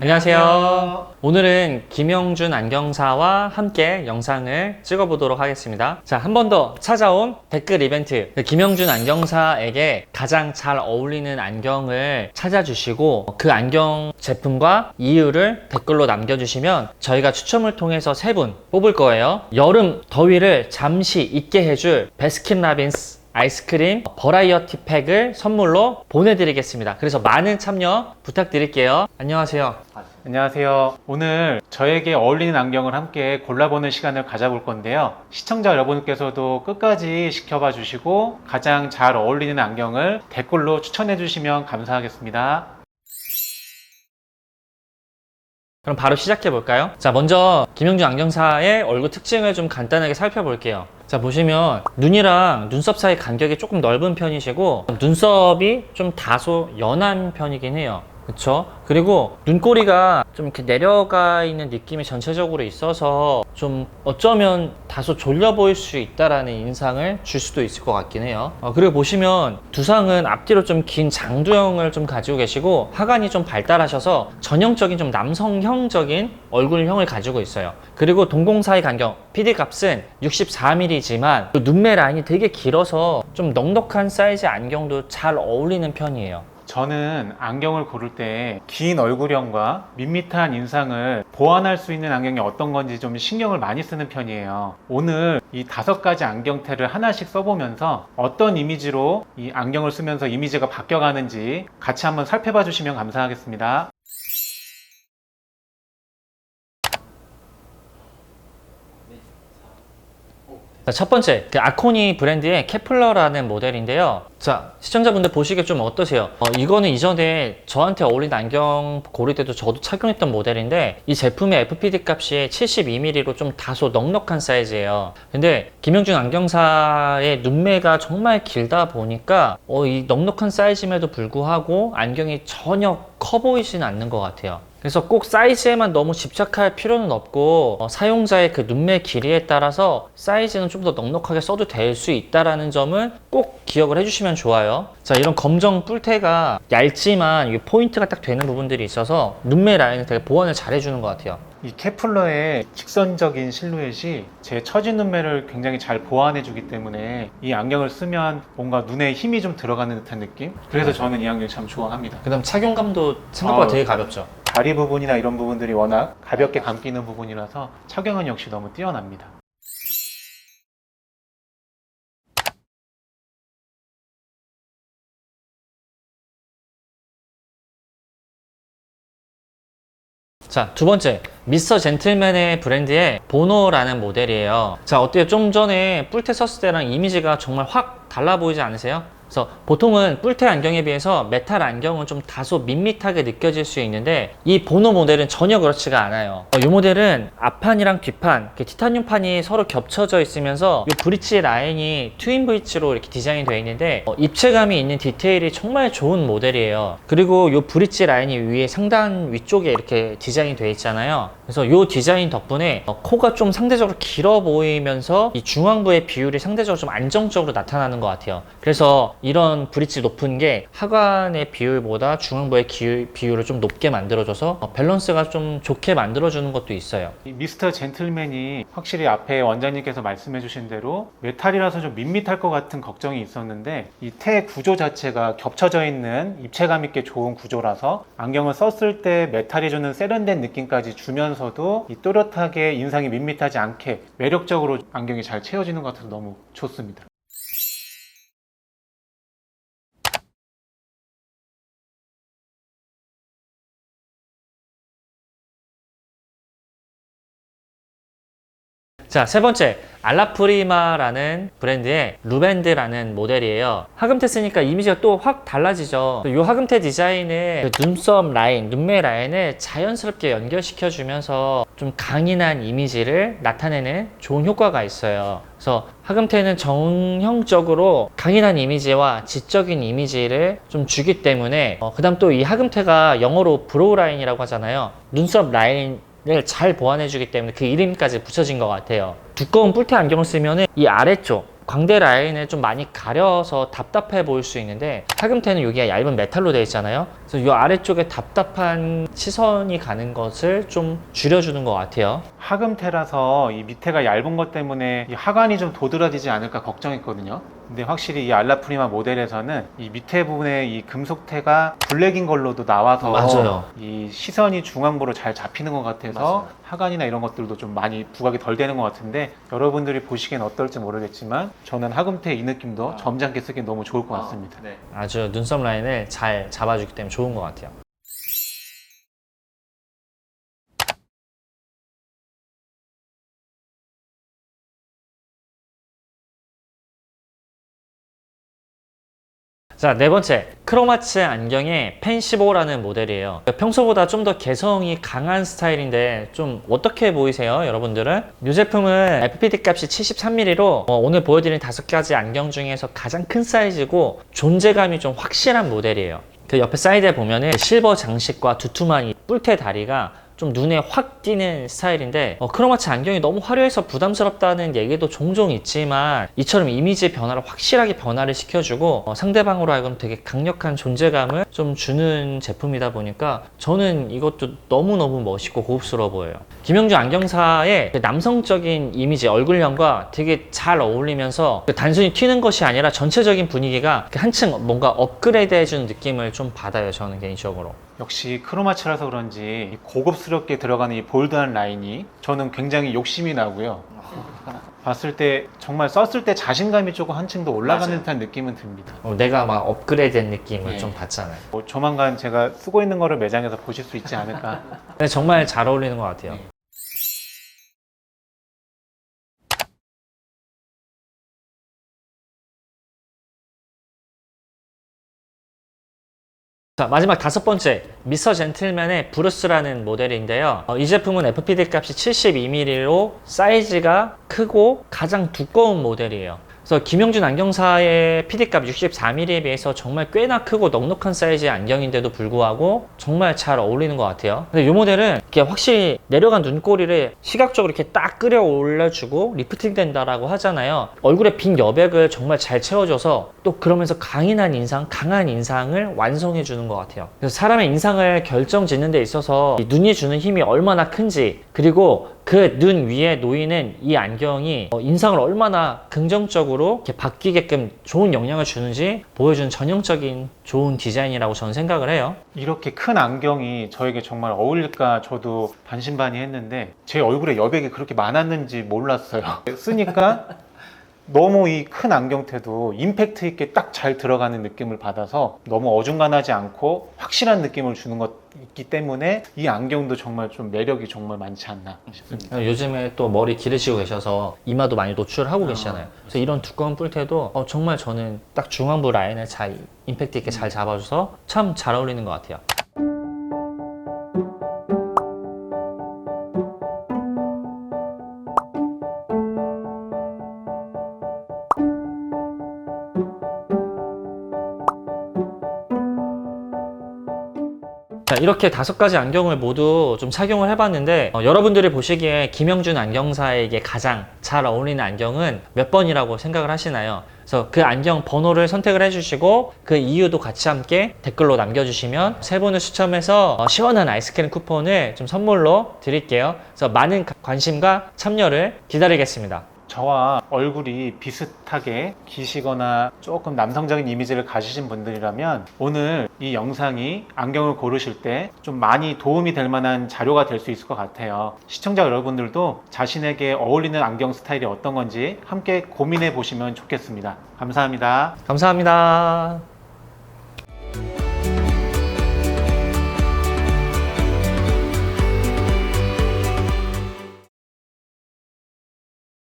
안녕하세요. 오늘은 김영준 안경사와 함께 영상을 찍어보도록 하겠습니다. 자, 한 번 더 찾아온 댓글 이벤트. 김영준 안경사에게 가장 잘 어울리는 안경을 찾아주시고 그 안경 제품과 이유를 댓글로 남겨주시면 저희가 추첨을 통해서 세 분 뽑을 거예요. 여름 더위를 잠시 잊게 해줄 베스킨라빈스 아이스크림 버라이어티 팩을 선물로 보내드리겠습니다. 그래서 많은 참여 부탁드릴게요. 안녕하세요. 안녕하세요. 오늘 저에게 어울리는 안경을 함께 골라보는 시간을 가져볼 건데요. 시청자 여러분께서도 끝까지 지켜봐 주시고 가장 잘 어울리는 안경을 댓글로 추천해 주시면 감사하겠습니다. 그럼 바로 시작해 볼까요? 자, 먼저 김영준 안경사의 얼굴 특징을 좀 간단하게 살펴볼게요. 자, 보시면 눈이랑 눈썹 사이 간격이 조금 넓은 편이시고 눈썹이 좀 다소 연한 편이긴 해요. 그쵸? 그리고 눈꼬리가 좀 이렇게 내려가 있는 느낌이 전체적으로 있어서 좀 어쩌면 다소 졸려 보일 수 있다라는 인상을 줄 수도 있을 것 같긴 해요. 어, 그리고 보시면 두상은 앞뒤로 좀 긴 장두형을 좀 가지고 계시고 하관이 좀 발달하셔서 전형적인 좀 남성형적인 얼굴형을 가지고 있어요. 그리고 동공 사이 간격 PD 값은 64mm지만 눈매 라인이 되게 길어서 좀 넉넉한 사이즈 안경도 잘 어울리는 편이에요. 저는 안경을 고를 때 긴 얼굴형과 밋밋한 인상을 보완할 수 있는 안경이 어떤 건지 좀 신경을 많이 쓰는 편이에요. 오늘 이 다섯 가지 안경테를 하나씩 써보면서 어떤 이미지로 이 안경을 쓰면서 이미지가 바뀌어가는지 같이 한번 살펴봐 주시면 감사하겠습니다. 자, 첫 번째, 그 아코니 브랜드의 케플러라는 모델인데요. 자, 시청자분들 보시기에 좀 어떠세요? 어, 이거는 이전에 저한테 어울리는 안경 고를 때도 저도 착용했던 모델인데 이 제품의 FPD 값이 72mm로 좀 다소 넉넉한 사이즈예요. 근데 김영준 안경사의 눈매가 정말 길다 보니까 어, 이 넉넉한 사이즈임에도 불구하고 안경이 전혀 커 보이지는 않는 것 같아요. 그래서 꼭 사이즈에만 너무 집착할 필요는 없고 어, 사용자의 그 눈매 길이에 따라서 사이즈는 좀 더 넉넉하게 써도 될 수 있다라는 점은 꼭 기억을 해주시면 좋아요. 자 이런 검정 뿔테가 얇지만 포인트가 딱 되는 부분들이 있어서 눈매 라인을 되게 보완을 잘 해주는 것 같아요. 이 케플러의 직선적인 실루엣이 제 처진 눈매를 굉장히 잘 보완해 주기 때문에 이 안경을 쓰면 뭔가 눈에 힘이 좀 들어가는 듯한 느낌? 그래서 저는 이 안경 참 좋아합니다. 그다음 착용감도 생각보다 아, 되게 가볍죠. 다리 부분이나 이런 부분들이 워낙 가볍게 감기는 부분이라서 착용은 역시 너무 뛰어납니다. 자, 두 번째. 미스터 젠틀맨의 브랜드의 보노라는 모델이에요. 자, 어때요? 좀 전에 뿔테 썼을 때랑 이미지가 정말 확 달라 보이지 않으세요? 그래서 보통은 뿔테 안경에 비해서 메탈 안경은 좀 다소 밋밋하게 느껴질 수 있는데 이 보노 모델은 전혀 그렇지가 않아요. 어, 이 모델은 앞판이랑 뒷판, 티타늄 판이 서로 겹쳐져 있으면서 이 브릿지 라인이 트윈 브릿지로 이렇게 디자인이 되어 있는데 어, 입체감이 있는 디테일이 정말 좋은 모델이에요. 그리고 이 브릿지 라인이 위에 상단 위쪽에 이렇게 디자인이 되어 있잖아요. 그래서 이 디자인 덕분에 어, 코가 좀 상대적으로 길어 보이면서 이 중앙부의 비율이 상대적으로 좀 안정적으로 나타나는 것 같아요. 그래서 이런 브릿지 높은 게 하관의 비율보다 중앙부의 기율- 비율을 좀 높게 만들어줘서 어, 밸런스가 좀 좋게 만들어주는 것도 있어요. 이 미스터 젠틀맨이 확실히 앞에 원장님께서 말씀해 주신 대로 메탈이라서 좀 밋밋할 것 같은 걱정이 있었는데 이 테 구조 자체가 겹쳐져 있는 입체감 있게 좋은 구조라서 안경을 썼을 때 메탈이 주는 세련된 느낌까지 주면서도 이 또렷하게 인상이 밋밋하지 않게 매력적으로 안경이 잘 채워지는 것 같아서 너무 좋습니다. 자, 세 번째. 알라프리마라는 브랜드의 루벤드라는 모델이에요. 하금테 쓰니까 이미지가 또 확 달라지죠. 이 하금테 디자인을 그 눈썹 라인, 눈매 라인을 자연스럽게 연결시켜 주면서 좀 강인한 이미지를 나타내는 좋은 효과가 있어요. 그래서 하금테는 정형적으로 강인한 이미지와 지적인 이미지를 좀 주기 때문에 어, 그 다음 또 이 하금테가 영어로 브로우 라인이라고 하잖아요. 눈썹 라인 을 잘 보완해 주기 때문에 그 이름까지 붙여진 것 같아요. 두꺼운 뿔테 안경을 쓰면 이 아래쪽 광대 라인을 좀 많이 가려서 답답해 보일 수 있는데 하금테는 여기가 얇은 메탈로 되어 있잖아요. 그래서 이 아래쪽에 답답한 시선이 가는 것을 좀 줄여주는 것 같아요. 하금테라서 이 밑에가 얇은 것 때문에 이 하관이 좀 도드라지지 않을까 걱정했거든요. 근데 확실히 이 알라프리마 모델에서는 이 밑에 부분에 이 금속테가 블랙인 걸로도 나와서 맞아요. 이 시선이 중앙부로 잘 잡히는 것 같아서 맞아요. 하관이나 이런 것들도 좀 많이 부각이 덜 되는 것 같은데 여러분들이 보시기엔 어떨지 모르겠지만 저는 하금테 이 느낌도 점잖게 쓰기 너무 좋을 것 같습니다. 아주 눈썹 라인을 잘 잡아주기 때문에 좋은 것 같아요. 자, 네 번째. 크로마츠 안경의 펜15라는 모델이에요. 평소보다 좀 더 개성이 강한 스타일인데 좀 어떻게 보이세요, 여러분들은? 이 제품은 FPD 값이 73mm로 오늘 보여드린 다섯 가지 안경 중에서 가장 큰 사이즈고 존재감이 좀 확실한 모델이에요. 그 옆에 사이드에 보면은 실버 장식과 두툼한 이 뿔테 다리가 좀 눈에 확 띄는 스타일인데 어, 크로마치 안경이 너무 화려해서 부담스럽다는 얘기도 종종 있지만 이처럼 이미지 변화를 확실하게 변화를 시켜주고 어, 상대방으로 하여금 되게 강력한 존재감을 좀 주는 제품이다 보니까 저는 이것도 너무너무 멋있고 고급스러워 보여요. 김영주 안경사의 그 남성적인 이미지 얼굴형과 되게 잘 어울리면서 그 단순히 튀는 것이 아니라 전체적인 분위기가 그 한층 뭔가 업그레이드 해주는 느낌을 좀 받아요 저는 개인적으로 역시 크로마츠라서 그런지 이 고급스럽게 들어가는 이 볼드한 라인이 저는 굉장히 욕심이 나고요. 봤을 때 정말 썼을 때 자신감이 조금 한층 더 올라가는 맞아요. 듯한 느낌은 듭니다. 어, 내가 막 업그레이드 된 느낌을 네. 좀 받잖아요 뭐 조만간 제가 쓰고 있는 거를 매장에서 보실 수 있지 않을까. 근데 정말 잘 어울리는 것 같아요 네. 자 마지막 다섯 번째 미스터 젠틀맨의 브루스라는 모델인데요. 어, 이 제품은 FPD 값이 72mm로 사이즈가 크고 가장 두꺼운 모델이에요 그래서 김영준 안경사의 PD값 64mm에 비해서 정말 꽤나 크고 넉넉한 사이즈의 안경인데도 불구하고 정말 잘 어울리는 것 같아요. 근데 이 모델은 이렇게 확실히 내려간 눈꼬리를 시각적으로 이렇게 딱 끌어 올려주고 리프팅 된다라고 하잖아요. 얼굴에 빈 여백을 정말 잘 채워줘서 또 그러면서 강인한 인상, 강한 인상을 완성해 주는 것 같아요. 그래서 사람의 인상을 결정 짓는 데 있어서 이 눈이 주는 힘이 얼마나 큰지 그리고 그 눈 위에 놓이는 이 안경이 어, 인상을 얼마나 긍정적으로 이렇게 바뀌게끔 좋은 영향을 주는지 보여주는 전형적인 좋은 디자인이라고 저는 생각을 해요. 이렇게 큰 안경이 저에게 정말 어울릴까 저도 반신반의했는데 제 얼굴에 여백이 그렇게 많았는지 몰랐어요. 쓰니까 너무 이 큰 안경테도 임팩트 있게 딱 잘 들어가는 느낌을 받아서 너무 어중간하지 않고 확실한 느낌을 주는 것 있기 때문에 이 안경도 정말 좀 매력이 정말 많지 않나 싶습니다. 요즘에 또 머리 기르시고 계셔서 이마도 많이 노출하고 계시잖아요. 그래서 이런 두꺼운 뿔테도 어, 정말 저는 딱 중앙부 라인을 잘 임팩트 있게 잘 잡아줘서 참 잘 어울리는 것 같아요. 자, 이렇게 다섯 가지 안경을 모두 좀 착용을 해봤는데, 어, 여러분들이 보시기에 김영준 안경사에게 가장 잘 어울리는 안경은 몇 번이라고 생각을 하시나요? 그래서 그 안경 번호를 선택을 해주시고, 그 이유도 같이 함께 댓글로 남겨주시면 세 분을 추첨해서 어, 시원한 아이스크림 쿠폰을 좀 선물로 드릴게요. 그래서 많은 가- 관심과 참여를 기다리겠습니다. 저와 얼굴이 비슷하게 기시거나 조금 남성적인 이미지를 가지신 분들이라면 오늘 이 영상이 안경을 고르실 때 좀 많이 도움이 될 만한 자료가 될 수 있을 것 같아요. 시청자 여러분들도 자신에게 어울리는 안경 스타일이 어떤 건지 함께 고민해 보시면 좋겠습니다. 감사합니다. 감사합니다.